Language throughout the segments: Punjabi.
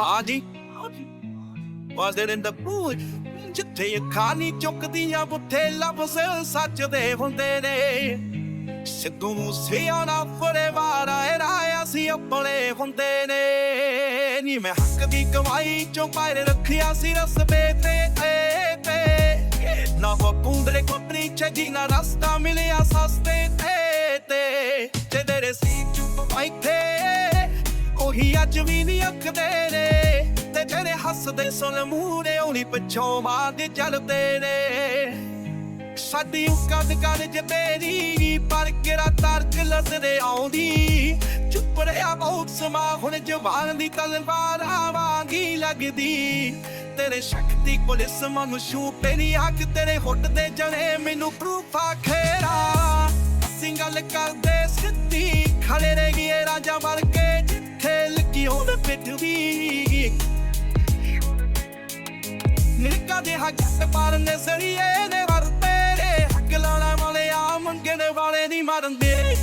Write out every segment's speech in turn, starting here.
ਹਾਜੀ Was it in the ਜਿੱਥੇ ਖਾਨੀ ਚੁੱਕਦੀਆਂ ਬੁੱਥੇ ਲਫ਼ਜ਼ ਸੱਚ ਦੇ ਹੁੰਦੇ ਨੇ। ਸਿੱਧੂ ਮੂਸੇਆਣਾ ਫਰੇ ਵਾਰਾ ਰਾਇਆ ਸੀ ਆਪਣੇ ਹੁੰਦੇ ਨੇ। ਨੀ ਮੈਂ ਹੱਕ ਦੀ ਕਮਾਈ ਚੋਂ ਪਾਇਰ ਰੱਖਿਆ ਸੀ ਰਸਬੇ ਤੇ ਤੇ ਤੇ। ਨਾ ਵਪੁੰਦਰੇ ਕੋਪਰੀ ਚੱਜੀ ਨਾ ਰਸਤਾ ਮਿਲਿਆ ਸਸਤੇ ਤੇ ਤੇ। ਤੇਰੇ ਸੀ ਚੁੱਪ ਬੈਠੇ ਉਹੀ ਅੱਜ ਵੀ ਨਹੀਂ ਅੱਖਦੇ ਨੇ। ਤੇ ਜਿਹੜੇ ਹੱਸਦੇ ਸੁਣ ਮੂਹਰੇ ਉਹਨੀ ਪਿੱਛੋਂ ਮਾਰਦੇ ਚੱਲਦੇ ਨੇ। ਸਾਡੀ ਕਦ ਕਦ ਜਤੇਰੀ ਪਰ ਕਿਰਾ ਤਰਕ ਲੱਸਦੇ ਆਉਂਦੀ। ਚੁੱਪ ਰਿਹਾ ਬਹੁਤ ਸਮਾਂ, ਹੁਣ ਜਵਾਨ ਦੀ ਤਲਵਾਰ ਆਵਾਂਗੀ ਲੱਗਦੀ। ਤੇਰੇ ਸ਼ਕਤੀ ਪੁਲਿਸ ਮਨ ਸ਼ੂ ਤੇਰੀ ਅੱਖ, ਤੇਰੇ ਹੁੱਟ ਦੇ ਜਣੇ ਮੈਨੂੰ ਪ੍ਰੂਫ ਆਖੇਰਾ ਅਸੀਂ ਕਰਦੇ ਸਿੱਧੀ ਖੜੇ ਰਹਿ ਗਏ ਰਾਜਾ ਬਣ ਲੱਗੀ ਉਹਦੇ ਪਿੱਠ ਨਿਰਕਾ ਦੇ ਹੱਕ ਪਰ ਨਜ਼ਰੀਏ ਨੇ ਵਰਤੇ ਰੇ ਹੱਕ ਲਾਣਾ ਵਾਲੇ ਆ ਮੰਗਣ ਵਾਲੇ ਨਹੀਂ ਮਰਨਦੇ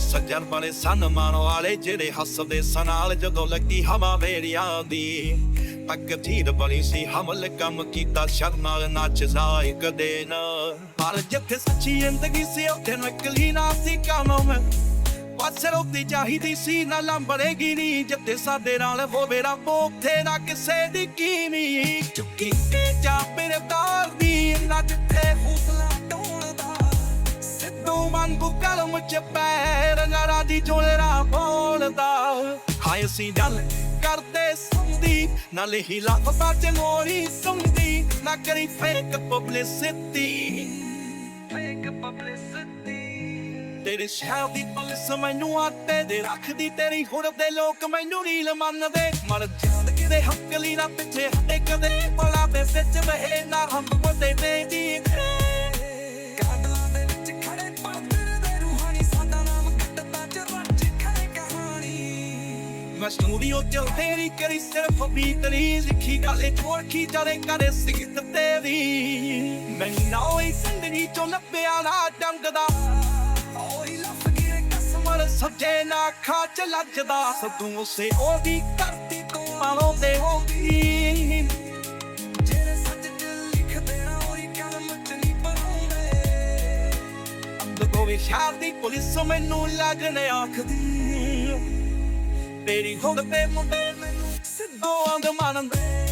ਸੱਜਣ ਬਣੇ ਸਨ ਮਾਣ ਵਾਲੇ ਜਿਹੜੇ ਹੱਸਦੇ ਸਨਾਲ, ਜਦੋਂ ਲੱਗੀ ਹਵਾ ਵੇਰੀਆਂ ਆਉਂਦੀ ਤੱਕ ਧੀਰ ਬਣੀ ਸੀ, ਹਮਲ ਕੰਮ ਕੀਤਾ, ਸ਼ਰਮ ਨਾਲ ਨੱਚ ਜਾਏ ਕਦੇ ਨਾ ਪਰ ਜਿੱਥੇ ਸੱਚੀ ਜ਼ਿੰਦਗੀ ਸੀ, ਉੱਥੇ ਨਕਲੀ ਨਾ ਸੀ ਕੰਮ ਮੈਂ ਪਾਸੇ ਰੋਟੀ ਚਾਹੀਦੀ ਸੀ, ਨਾ ਲੰਬੜੇਗੀ ਨਹੀਂ ਜਿੱਥੇ ਸਾਡੇ ਨਾਲ ਹੋਵੇ ਰੱਬ, ਉੱਥੇ ਨਾ ਕਿਸੇ ਦੀ ਕੀਨੀ ਚੁੱਕੀ ਤੇ ਜਾ ਮੇਰੇ ਤਾਰ ਦੀ, ਨਾ ਜਿੱਥੇ ਹੌਸਲਾ ਢੋਲਦਾ ਸਿੱਧੂ ਵਾਂਗੂ ਕਲਮ ਚ ਪੈਰ ਨਾਰਾ ਦੀ ਝੋਲਰਾ ਬੋਲਦਾ। ਹਾਏ ਅਸੀਂ ਗੱਲ ਕਰਦੇ ਸੰਦੀ ਨਾਲੇ ਹੀ ਲਫ਼ਜ਼ਾਂ ਚ ਮੋਰੀ ਸੰਦੀ ਨਾ ਕਰੀ ਫੇਕ ਪਬਲਿਸਿਟੀ ਫੇਕ ਪਬਲਿਸਿਟੀ ਤੇਰੇ ਸ਼ਹਿਰ ਦੀ ਪੁਲਿਸ ਮੈਨੂੰ ਆਟੇ ਦੇ ਰੱਖਦੀ ਤੇਰੀ ਹੁਣ ਦੇ ਲੋਕ ਮੈਨੂੰ ਨੀਲ ਮੰਨਦੇ। ਮਰ ਜ਼ਿੰਦਗੀ ਦੇ ਹੱਕ ਲਈ ਨਾ ਪਿੱਛੇ ਹਟੇ ਕਦੇ। ਮੈਂ ਸਟੂਡੀਓ ਚ ਤੇਰੀ ਕਰੀ ਸਿਰਫ ਬੀਤਰੀ ਲਿਖੀ ਗਾਲੇ ਛੋੜ ਜਾਰੇ ਕਰੇ ਸਿੱਧ ਤੇਰੀ। ਮੈਂ ਨੌਈ ਜ਼ਿੰਦਗੀ ਚੋਂ ਲੱਭਿਆ ਨਾ ਡੰਗ ਦਾ। ਓਏ ਲੱਭ ਗਿਆ ਕਸਮ ਸੱਜੇ ਨਾ ਖਾ ਚ ਲੱਜਦਾ। ਸਦੂ ਉਸੇ ਉਹਦੀ ਕਰਤੀ ਤੂੰ ਮਾਰੋ ਤੇ ਹੋਗੀ ਕੋਈ ਸ਼ਾਦੀ ਪੁਲਿਸ ਮੈਨੂੰ ਲੱਗਣੇ ਆਖਦੀ। ਤੇਰੀ ਹੁਣ ਤੇ ਮੁੰਡੇ ਮੈਨੂੰ ਸਿੱਧੋ ਅੰਦ ਮੰਨਦੇ